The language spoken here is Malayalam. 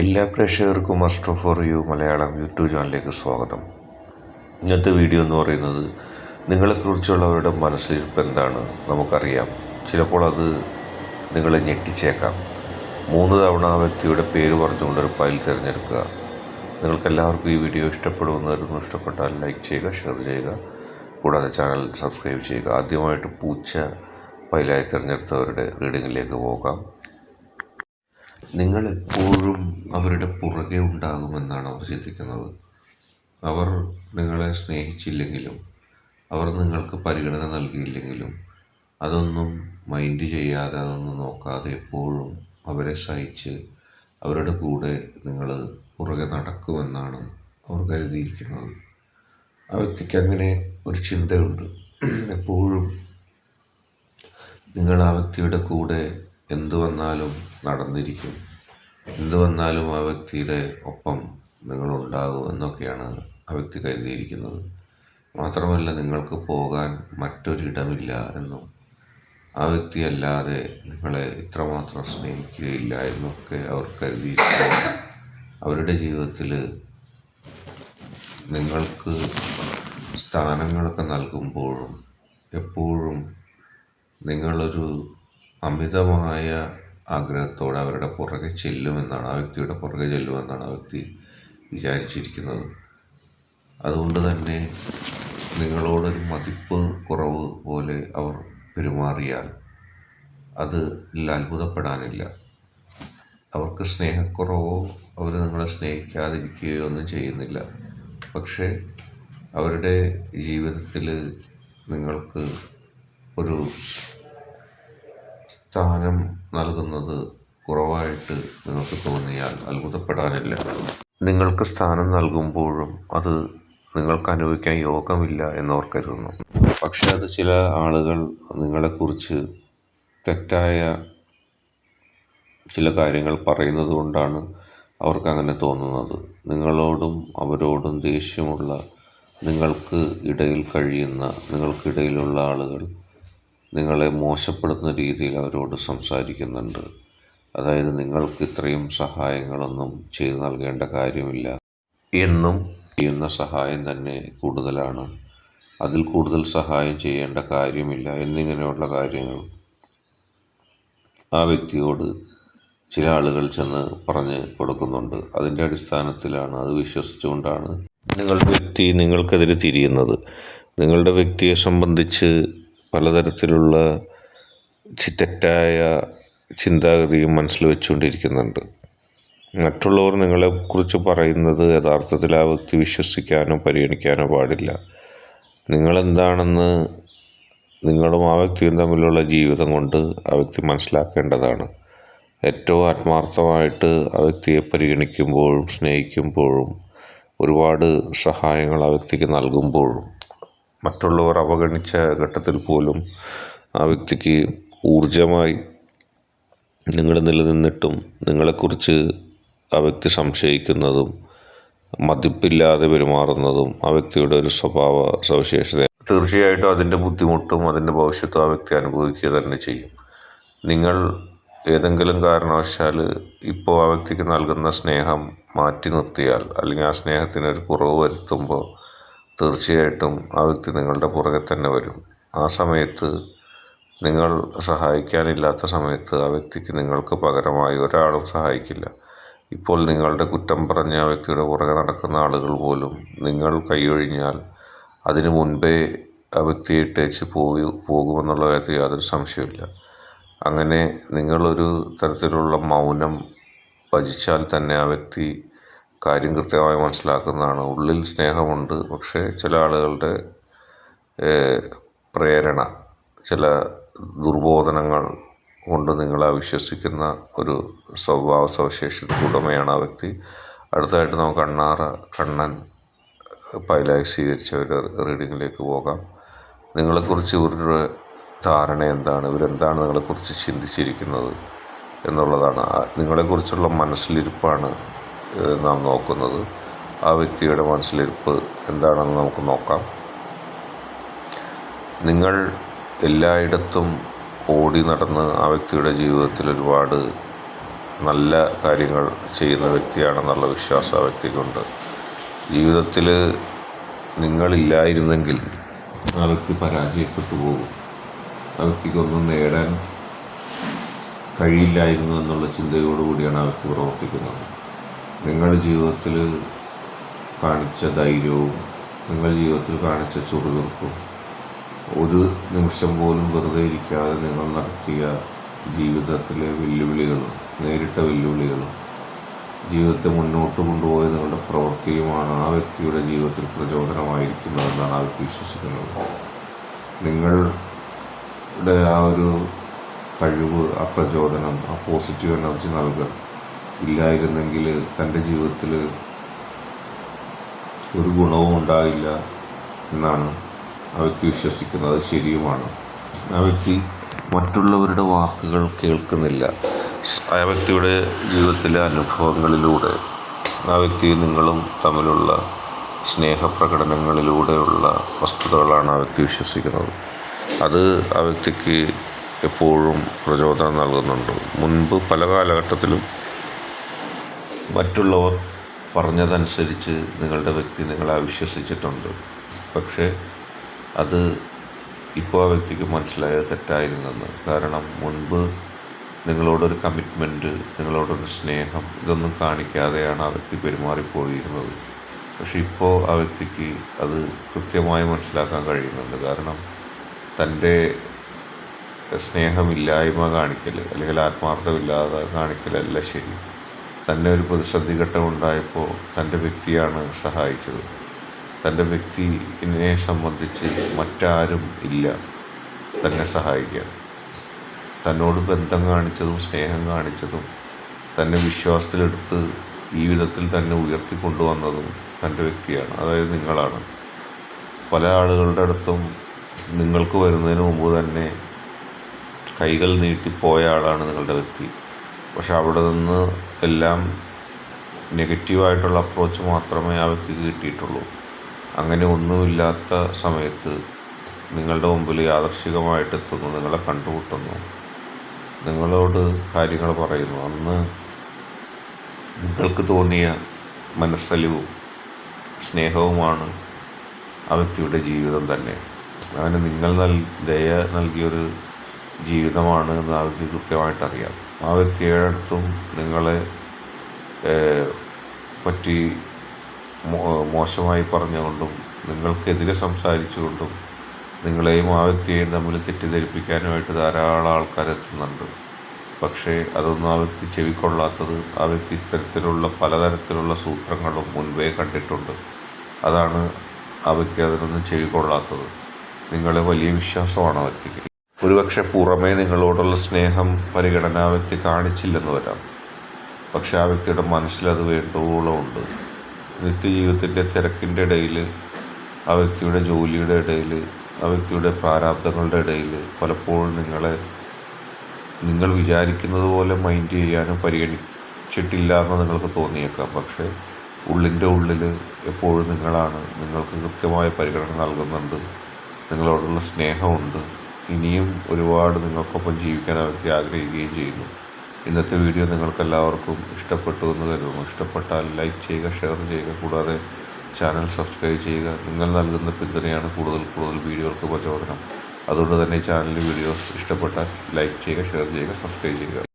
എല്ലാ പ്രേക്ഷകർക്കും astro for you Malayalam YouTube ചാനലിലേക്ക് സ്വാഗതം. ഇന്നത്തെ വീഡിയോ എന്ന് പറയുന്നത് നിങ്ങളെക്കുറിച്ചുള്ളവരുടെ മനസ്സിലിരിപ്പ് എന്താണ് നമുക്കറിയാം. ചിലപ്പോൾ അത് നിങ്ങളെ ഞെട്ടിച്ചേക്കാം. മൂന്ന് തവണ ആ വ്യക്തിയുടെ പേര് പറഞ്ഞുകൊണ്ടൊരു ഫയൽ തിരഞ്ഞെടുക്കുക. നിങ്ങൾക്കെല്ലാവർക്കും ഈ വീഡിയോ ഇഷ്ടപ്പെടുമെന്ന് കരുതുന്നു. ഇഷ്ടപ്പെട്ടാൽ ലൈക്ക് ചെയ്യുക ഷെയർ ചെയ്യുക. കൂടാതെ ചാനൽ സബ്സ്ക്രൈബ് ചെയ്യുക. ആദ്യമായിട്ട് പൂച്ച ഫയലായി തിരഞ്ഞെടുത്തവരുടെ റീഡിങ്ങിലേക്ക് പോകാം. നിങ്ങൾ എപ്പോഴും അവരുടെ പുറകെ ഉണ്ടാകുമെന്നാണ് അവർ ചിന്തിക്കുന്നത്. അവർ നിങ്ങളെ സ്നേഹിച്ചില്ലെങ്കിലും അവർ നിങ്ങൾക്ക് പരിഗണന നൽകിയില്ലെങ്കിലും അതൊന്നും മൈൻഡ് ചെയ്യാതെ അതൊന്നും നോക്കാതെ എപ്പോഴും അവരെ സഹിച്ച് അവരുടെ കൂടെ നിങ്ങൾ പുറകെ നടക്കുമെന്നാണ് അവർ കരുതിയിരിക്കുന്നത്. ആ വ്യക്തിക്ക് അങ്ങനെ ഒരു ചിന്തയുണ്ട്. എപ്പോഴും നിങ്ങൾ ആ വ്യക്തിയുടെ കൂടെ എന്തു വന്നാലും നടന്നിരിക്കും. എന്ത് വന്നാലും ആ വ്യക്തിയുടെ ഒപ്പം നിങ്ങളുണ്ടാകും എന്നൊക്കെയാണ് ആ വ്യക്തി കരുതിയിരിക്കുന്നത്. മാത്രമല്ല നിങ്ങൾക്ക് പോകാൻ മറ്റൊരിടമില്ല എന്നും ആ വ്യക്തി അല്ലാതെ നിങ്ങളെ ഇത്രമാത്രം സ്നേഹിക്കുകയില്ല എന്നൊക്കെ അവർ കരുതിയിരിക്കുന്നു. അവരുടെ ജീവിതത്തിൽ നിങ്ങൾക്ക് സ്ഥാനങ്ങളൊക്കെ നൽകുമ്പോഴും എപ്പോഴും നിങ്ങളൊരു അമിതമായ ആഗ്രഹത്തോടെ അവരുടെ പുറകെ ചെല്ലുമെന്നാണ് ആ വ്യക്തിയുടെ പുറകെ ചെല്ലുമെന്നാണ് ആ വ്യക്തി വിചാരിച്ചിരിക്കുന്നത്. അതുകൊണ്ട് തന്നെ നിങ്ങളോടൊരു മതിപ്പ് കുറവ് പോലെ അവർ പെരുമാറിയാൽ അത് അത്ഭുതപ്പെടാനില്ല. അവർക്ക് സ്നേഹക്കുറവോ അവർ നിങ്ങളെ സ്നേഹിക്കാതിരിക്കുകയോ ഒന്നും ചെയ്യുന്നില്ല. പക്ഷേ അവരുടെ ജീവിതത്തിൽ നിങ്ങൾക്ക് ഒരു സ്ഥാനം നൽകുന്നത് കുറവായിട്ട് നിങ്ങൾക്ക് തോന്നിയാൽ അത്ഭുതപ്പെടാനില്ല. നിങ്ങൾക്ക് സ്ഥാനം നൽകുമ്പോഴും അത് നിങ്ങൾക്ക് അനുഭവിക്കാൻ യോഗമില്ല എന്നവർ കരുതുന്നു പക്ഷേ അത് ചില ആളുകൾ നിങ്ങളെക്കുറിച്ച് തെറ്റായ ചില കാര്യങ്ങൾ പറയുന്നത് കൊണ്ടാണ് അവർക്ക് അങ്ങനെ തോന്നുന്നത്. നിങ്ങളോടും അവരോടും ദേഷ്യമുള്ള നിങ്ങൾക്ക് ഇടയിൽ കഴിയുന്ന നിങ്ങൾക്കിടയിലുള്ള ആളുകൾ നിങ്ങളെ മോശപ്പെടുത്തുന്ന രീതിയിൽ അവരോട് സംസാരിക്കുന്നുണ്ട്. അതായത് നിങ്ങൾക്ക് ഇത്രയും സഹായങ്ങളൊന്നും ചെയ്തു നൽകേണ്ട കാര്യമില്ല. എന്നും ചെയ്യുന്ന സഹായം തന്നെ കൂടുതലാണ്. അതിൽ കൂടുതൽ സഹായം ചെയ്യേണ്ട കാര്യമില്ല എന്നിങ്ങനെയുള്ള കാര്യങ്ങൾ. ആ വ്യക്തിയോട് ചില ആളുകൾ ചെന്ന് പറഞ്ഞ് കൊടുക്കുന്നുണ്ട്. അതിന്റെ അടിസ്ഥാനത്തിലാണ് അത് വിശ്വസിച്ചുകൊണ്ടാണ് നിങ്ങളുടെ വ്യക്തി നിങ്ങൾക്കെതിരെ തിരിയുന്നത്. നിങ്ങളുടെ വ്യക്തിയെ സംബന്ധിച്ച് പലതരത്തിലുള്ള തെറ്റായ ചിന്താഗതിയും മനസ്സിൽ വെച്ചുകൊണ്ടിരിക്കുന്നുണ്ട്. മറ്റുള്ളവർ നിങ്ങളെക്കുറിച്ച് പറയുന്നത് യഥാർത്ഥത്തിൽ ആ വ്യക്തി വിശ്വസിക്കാനോ പരിഗണിക്കാനോ പാടില്ല. നിങ്ങളെന്താണെന്ന് നിങ്ങളും ആ വ്യക്തിയും തമ്മിലുള്ള ജീവിതം കൊണ്ട് ആ വ്യക്തി മനസ്സിലാക്കേണ്ടതാണ്. ഏറ്റവും ആത്മാർത്ഥമായിട്ട് ആ വ്യക്തിയെ പരിഗണിക്കുമ്പോഴും സ്നേഹിക്കുമ്പോഴും ഒരുപാട് സഹായങ്ങൾ ആ വ്യക്തിക്ക് നൽകുമ്പോഴും മറ്റുള്ളവർ അവഗണിച്ച ഘട്ടത്തിൽ പോലും ആ വ്യക്തിക്ക് ഊർജമായി നിങ്ങൾ നിലനിന്നിട്ടും നിങ്ങളെക്കുറിച്ച് ആ വ്യക്തി സംശയിക്കുന്നതും മതിപ്പില്ലാതെ പെരുമാറുന്നതും ആ വ്യക്തിയുടെ ഒരു സ്വഭാവ സവിശേഷത. തീർച്ചയായിട്ടും അതിന്റെ ബുദ്ധിമുട്ടും അതിന്റെ ഭവിഷ്യത്തും ആ വ്യക്തി അനുഭവിക്കുക തന്നെ ചെയ്യും. നിങ്ങൾ ഏതെങ്കിലും കാരണവശാൽ ഇപ്പോൾ ആ വ്യക്തിക്ക് നൽകുന്ന സ്നേഹം മാറ്റി നിർത്തിയാൽ അല്ലെങ്കിൽ ആ സ്നേഹത്തിനൊരു കുറവ് വരുത്തുമ്പോൾ തീർച്ചയായിട്ടും ആ വ്യക്തി നിങ്ങളുടെ പുറകെ തന്നെ വരും. ആ സമയത്ത് നിങ്ങൾ സഹായിക്കാനില്ലാത്ത സമയത്ത് ആ വ്യക്തിക്ക് നിങ്ങൾക്ക് പകരമായി ഒരാളും സഹായിക്കില്ല. ഇപ്പോൾ നിങ്ങളുടെ കുറ്റം പറഞ്ഞ ആ വ്യക്തിയുടെ പുറകെ നടക്കുന്ന ആളുകൾ പോലും നിങ്ങൾ കൈയൊഴിഞ്ഞാൽ അതിനു മുൻപേ ആ വ്യക്തിയെ ഇട്ടേച്ച് പോയി പോകുമെന്നുള്ള കാര്യത്തിൽ യാതൊരു സംശയമില്ല അങ്ങനെ നിങ്ങളൊരു തരത്തിലുള്ള മൗനം ഭജിച്ചാൽ തന്നെ ആ വ്യക്തി കാര്യം കൃത്യമായി മനസ്സിലാക്കുന്നതാണ്. ഉള്ളിൽ സ്നേഹമുണ്ട് പക്ഷേ ചില ആളുകളുടെ പ്രേരണ ചില ദുർബോധനങ്ങൾ കൊണ്ട് നിങ്ങളെ വിശ്വസിക്കുന്ന ഒരു സ്വഭാവ സവിശേഷത ഉടമയാണ് ആ വ്യക്തി. അടുത്തതായിട്ട് നമുക്ക് കണ്ണാറ കണ്ണൻ പൈലായി സ്വീകരിച്ച ഒരു റീഡിങ്ങിലേക്ക് പോകാം. നിങ്ങളെക്കുറിച്ച് ഇവരുടെ ധാരണ എന്താണ്? ഇവരെന്താണ് നിങ്ങളെക്കുറിച്ച് ചിന്തിച്ചിരിക്കുന്നത് എന്നുള്ളതാണ്. നിങ്ങളെക്കുറിച്ചുള്ള മനസ്സിലിരിപ്പാണ് നാം നോക്കുന്നത്. ആ വ്യക്തിയുടെ മനസ്സിലിരിപ്പ് എന്താണെന്ന് നമുക്ക് നോക്കാം. നിങ്ങൾ എല്ലായിടത്തും ഓടി നടന്ന് ആ വ്യക്തിയുടെ ജീവിതത്തിൽ ഒരുപാട് നല്ല കാര്യങ്ങൾ ചെയ്യുന്ന വ്യക്തിയാണെന്നുള്ള വിശ്വാസം ആ വ്യക്തിക്കുണ്ട്. ജീവിതത്തിൽ നിങ്ങളില്ലായിരുന്നെങ്കിൽ ആ വ്യക്തി പരാജയപ്പെട്ടു പോകും. ആ വ്യക്തിക്കൊന്നും നേടാൻ കഴിയില്ലായിരുന്നു എന്നുള്ള ചിന്തയോടുകൂടിയാണ് ആ വ്യക്തി പ്രവർത്തിക്കുന്നത്. നിങ്ങൾ ജീവിതത്തിൽ കാണിച്ച ധൈര്യവും നിങ്ങളുടെ ജീവിതത്തിൽ കാണിച്ച ചുറുചുറുക്കും ഒരു നിമിഷം പോലും വെറുതെ ഇരിക്കാതെ നിങ്ങൾ നടത്തിയ ജീവിതത്തിലെ വെല്ലുവിളികളും നേരിട്ട വെല്ലുവിളികളും ജീവിതത്തെ മുന്നോട്ട് കൊണ്ടുപോയ നിങ്ങളുടെ പ്രവൃത്തിയുമാണ് ആ വ്യക്തിയുടെ ജീവിതത്തിൽ പ്രചോദനമായിരിക്കുന്നതെന്നാണ് ആ വ്യക്തി വിശ്വസിക്കുന്നത്. നിങ്ങളുടെ ആ ഒരു കഴിവ് ആ പ്രചോദനം ആ പോസിറ്റീവ് എനർജി നൽകൽ ഇല്ലായിരുന്നെങ്കിൽ തന്റെ ജീവിതത്തിൽ ഒരു ഗുണവും ഉണ്ടാകില്ല എന്നാണ് ആ വ്യക്തി വിശ്വസിക്കുന്നത്. ശരിയുമാണ്. ആ വ്യക്തി മറ്റുള്ളവരുടെ വാക്കുകൾ കേൾക്കുന്നില്ല. ആ വ്യക്തിയുടെ ജീവിതത്തിലെ അനുഭവങ്ങളിലൂടെ ആ വ്യക്തി നിങ്ങളും തമ്മിലുള്ള സ്നേഹപ്രകടനങ്ങളിലൂടെയുള്ള വസ്തുതകളാണ് ആ വ്യക്തി വിശ്വസിക്കുന്നത്. അത് ആ വ്യക്തിക്ക് എപ്പോഴും പ്രചോദനം നൽകുന്നുണ്ട്. മുൻപ് പല കാലഘട്ടത്തിലും മറ്റുള്ളവർ പറഞ്ഞതനുസരിച്ച് നിങ്ങളുടെ വ്യക്തി നിങ്ങളെ അവിശ്വസിച്ചിട്ടുണ്ട്. പക്ഷേ അത് ഇപ്പോൾ ആ വ്യക്തിക്ക് മനസ്സിലായത് തെറ്റായിരുന്നെന്ന്. കാരണം മുൻപ് നിങ്ങളോടൊരു കമ്മിറ്റ്മെന്റ് നിങ്ങളോടൊരു സ്നേഹം ഇതൊന്നും കാണിക്കാതെയാണ് ആ വ്യക്തി പെരുമാറിപ്പോയിരുന്നത്. പക്ഷെ ഇപ്പോൾ ആ വ്യക്തിക്ക് അത് കൃത്യമായി മനസ്സിലാക്കാൻ കഴിയുന്നുണ്ട്. കാരണം തന്റെ സ്നേഹമില്ലായ്മ കാണിക്കൽ അല്ലെങ്കിൽ ആത്മാർത്ഥമില്ലാതെ കാണിക്കലല്ല ശരി. തന്നെ ഒരു പ്രതിസന്ധി ഘട്ടമുണ്ടായപ്പോൾ തന്റെ വ്യക്തിയാണ് സഹായിച്ചത്. തന്റെ വ്യക്തിനെ സംബന്ധിച്ച് മറ്റാരും ഇല്ല തന്നെ സഹായിക്കാൻ. തന്നോട് ബന്ധം കാണിച്ചതും സ്നേഹം കാണിച്ചതും തന്നെ വിശ്വാസത്തിലെടുത്ത് ഈ വിധത്തിൽ തന്നെ ഉയർത്തിക്കൊണ്ടുവന്നതും തന്റെ വ്യക്തിയാണ് അതായത് നിങ്ങളാണ്. പല ആളുകളുടെ അടുത്തും നിങ്ങൾക്ക് വരുന്നതിന് മുമ്പ് തന്നെ കൈകൾ നീട്ടിപ്പോയ ആളാണ് നിങ്ങളുടെ വ്യക്തി. പക്ഷെ അവിടെ നിന്ന് എല്ലാം നെഗറ്റീവായിട്ടുള്ള അപ്രോച്ച് മാത്രമേ ആ വ്യക്തിക്ക് കിട്ടിയിട്ടുള്ളൂ. അങ്ങനെ ഒന്നുമില്ലാത്ത സമയത്ത് നിങ്ങളുടെ മുമ്പിൽ ആദർശികമായിട്ട് എത്തുന്നു നിങ്ങളെ കണ്ടുമുട്ടുന്നു. നിങ്ങളോട് കാര്യങ്ങൾ പറയുന്നു. അന്ന് നിങ്ങൾക്ക് തോന്നിയ മനസ്സലിവും സ്നേഹവുമാണ് ആ വ്യക്തിയുടെ ജീവിതം തന്നെ. അങ്ങനെ നിങ്ങൾ നൽ ദയ നൽകിയൊരു ജീവിതമാണ് എന്ന് ആ വ്യക്തി കൃത്യമായിട്ട് അറിയാം ആ വ്യക്തിയുടെ അടുത്തും നിങ്ങളെ പറ്റി മോശമായി പറഞ്ഞുകൊണ്ടും നിങ്ങൾക്കെതിരെ സംസാരിച്ചുകൊണ്ടും നിങ്ങളെയും ആ വ്യക്തിയെയും തമ്മിൽ തെറ്റിദ്ധരിപ്പിക്കാനുമായിട്ട് ധാരാളം ആൾക്കാരെത്തുന്നുണ്ട് പക്ഷേ അതൊന്നും ആ വ്യക്തി ചെവിക്കൊള്ളാത്തത് ആ വ്യക്തി ഇത്തരത്തിലുള്ള പലതരത്തിലുള്ള സൂത്രങ്ങളും മുൻപേ കണ്ടിട്ടുണ്ട്. അതാണ് ആ വ്യക്തി അതിനൊന്നും ചെവിക്കൊള്ളാത്തത്. നിങ്ങളെ വലിയ വിശ്വാസമാണ് ആ വ്യക്തിക്ക്. ഒരുപക്ഷെ പുറമേ നിങ്ങളോടുള്ള സ്നേഹം പരിഗണന ആ വ്യക്തി കാണിച്ചില്ലെന്ന് വരാം. പക്ഷെ ആ വ്യക്തിയുടെ മനസ്സിലത് വേണ്ടോളം നിത്യജീവിതത്തിന്റെ തിരക്കിന്റെ ഇടയിൽ ആ വ്യക്തിയുടെ ജോലിയുടെ ഇടയിൽ ആ വ്യക്തിയുടെ പ്രാരാബ്ദങ്ങളുടെ ഇടയിൽ പലപ്പോഴും നിങ്ങളെ നിങ്ങൾ വിചാരിക്കുന്നത് പോലെ മൈൻഡ് ചെയ്യാനും പരിഗണിച്ചിട്ടില്ല എന്ന് നിങ്ങൾക്ക് തോന്നിയേക്കാം. പക്ഷേ ഉള്ളിന്റെ ഉള്ളിൽ എപ്പോഴും നിങ്ങളാണ്. നിങ്ങൾക്ക് കൃത്യമായ പരിഗണന നൽകുന്നുണ്ട്. നിങ്ങളോടുള്ള സ്നേഹമുണ്ട്. ഇനിയും ഒരുപാട് നിങ്ങൾക്കൊപ്പം ജീവിക്കാൻ വ്യക്തി ആഗ്രഹിക്കുകയും ചെയ്യുന്നു. ഇന്നത്തെ വീഡിയോ നിങ്ങൾക്കെല്ലാവർക്കും ഇഷ്ടപ്പെട്ടു എന്ന് കരുതുന്നു. ഇഷ്ടപ്പെട്ടാൽ ലൈക്ക് ചെയ്യുക ഷെയർ ചെയ്യുക കൂടാതെ ചാനൽ സബ്സ്ക്രൈബ് ചെയ്യുക. നിങ്ങൾ നൽകുന്ന പിന്തുണയാണ് കൂടുതൽ കൂടുതൽ വീഡിയോകൾക്ക് പ്രചോദനം. അതുകൊണ്ട് തന്നെ ചാനലിൽ വീഡിയോസ് ഇഷ്ടപ്പെട്ടാൽ ലൈക്ക് ചെയ്യുക ഷെയർ ചെയ്യുക സബ്സ്ക്രൈബ് ചെയ്യുക.